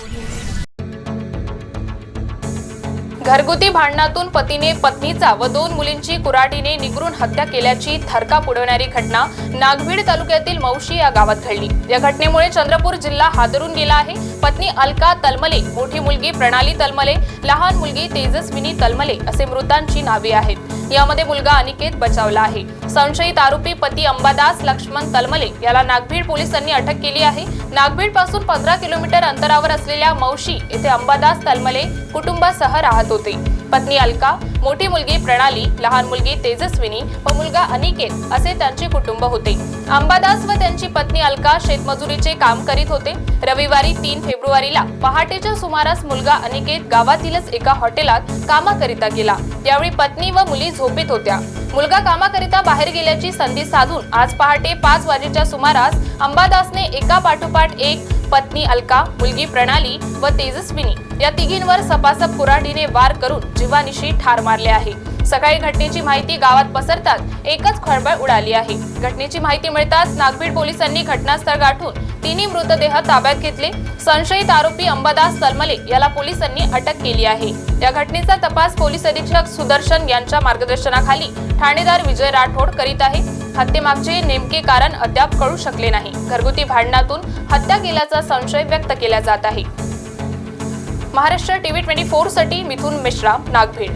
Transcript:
Audio घरगुती भांडणातून पतीने पत्नीचा व दोन मुलींची कुऱ्हाडीने निगरून हत्या केल्याची थरका पुडवणारी घटना नागभीड तालुक्यातील मौशी या गावात घडली. या घटनेमुळे चंद्रपूर जिल्हा हादरून गेला आहे. पत्नी अलका तलमले मोठी मुलगी प्रणाली तलमले लहान मुलगी तेजस्विनी तलमले असे मृतांची नावे आहेत. यामध्ये मुलगा अनिकेत बचावला आहे. संशयित आरोपी पती अंबादास लक्ष्मण तलमले याला नागभीड पोलिसांनी अटक केली आहे. नागभीडपासून पंधरा किलोमीटर अंतरावर असलेल्या मौशी येथे अंबादास तलमले कुटुंबासह राहत होते. पत्नी अलका मोठी मुलगी प्रणाली लहान मुलगी तेजस्विनी व मुलगा अनिकेत असे त्यांचे कुटुंब होते. अंबादास व त्यांची पत्नी अलका शेतमजुरीचे काम करीत होते. रविवारी तीन फेब्रुवारीला पहाटेच्या सुमारास मुलगा अनिकेत गावातीलच एका हॉटेलात कामाकरिता गेला. त्यावेळी पत्नी व मुली झोपेत होत्या. मुलगा कामाकरिता बाहेर गेल्याची संधी साधून आज पहाटे पाच वाजेच्या सुमारास अंबादासने एका पाठोपाठ एक पत्नी अलका मुलगी प्रणाली व तेजस्विनी या तिघींवर सपासप कुऱ्हाडीने वार करून जीवानिशी ठार मारले आहे. सकाळी घटनेची माहिती गावात पसरताच एकच खळबळ उडाली आहे. घटनेची माहिती मिळताच नागपीड पोलिसांनी घटनास्थळ गाठून तिन्ही मृतदेह ताब्यात घेतले. संशयित आरोपी अंबादास तलमले याला पोलिसांनी अटक केली आहे. या घटनेचा तपास पोलीस अधीक्षक सुदर्शन यांच्या मार्गदर्शनाखाली ठाणेदार विजय राठोड करीत आहे. हत्येमागचे नेमके कारण अद्याप कळू शकले नाही. घरगुती भांडणातून हत्या केल्याचा संशय व्यक्त केला जात आहे. महाराष्ट्र टीव्ही ट्वेंटी फोरसाठी मिथुन मिश्रा नागभीड